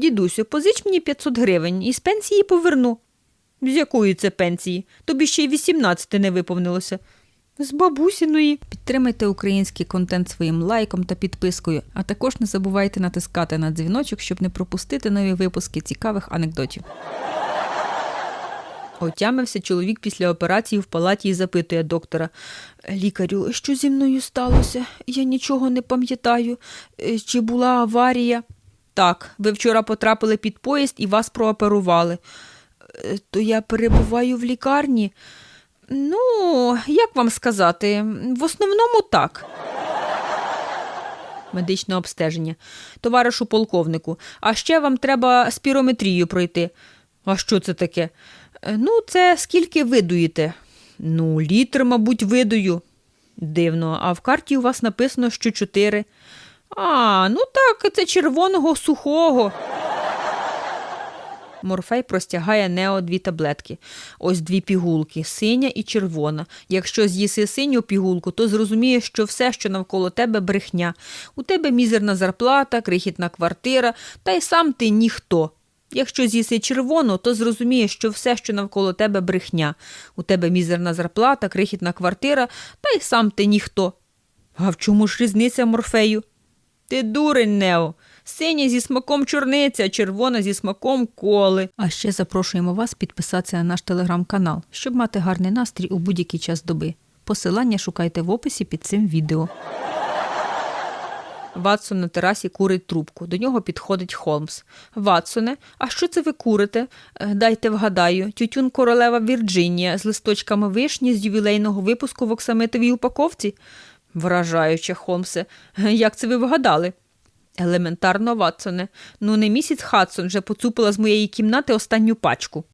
Дідусю, позич мені 500 гривень і з пенсії поверну. З якої це пенсії? Тобі ще й 18 не виповнилося. З бабусіної. Підтримайте український контент своїм лайком та підпискою, а також не забувайте натискати на дзвіночок, щоб не пропустити нові випуски цікавих анекдотів. Отямився чоловік після операції в палаті і запитує доктора. Лікарю, що зі мною сталося? Я нічого не пам'ятаю. Е, Чи була аварія? Так, ви вчора потрапили під поїзд і вас прооперували. «Е, То я перебуваю в лікарні. Ну, як вам сказати, в основному так. Медичне обстеження. Товаришу полковнику, а ще вам треба спірометрію пройти. А що це таке? «Е, Ну, це скільки видуєте? Ну, літр, мабуть, видую. Дивно, а в карті у вас написано, що чотири. А, ну так, це червоного сухого. Морфей простягає Нео дві таблетки. Ось дві пігулки синя і червона. Якщо з'їси синю пігулку, то зрозумієш, що все, що навколо тебе, брехня. У тебе мізерна зарплата, крихітна квартира, та й сам ти ніхто. Якщо з'їси червону, то зрозумієш, що все, що навколо тебе, брехня. У тебе мізерна зарплата, крихітна квартира, та й сам ти ніхто. А в чому ж різниця морфею? Ти дурень, Нео. Синя зі смаком чорниця, червона зі смаком коли. А ще запрошуємо вас підписатися на наш телеграм-канал, щоб мати гарний настрій у будь-який час доби. Посилання шукайте в описі під цим відео. Ватсон на терасі курить трубку. До нього підходить Холмс. Ватсоне, а що це ви курите? «Е, Дайте вгадаю, тютюн королева Вірджинія з листочками вишні з ювілейного випуску в оксамитовій упаковці. Вражаюче, Холмсе. «Е, Як це ви вгадали? Елементарно, Ватсоне. Ну, не місіс Хадсон вже поцупила з моєї кімнати останню пачку.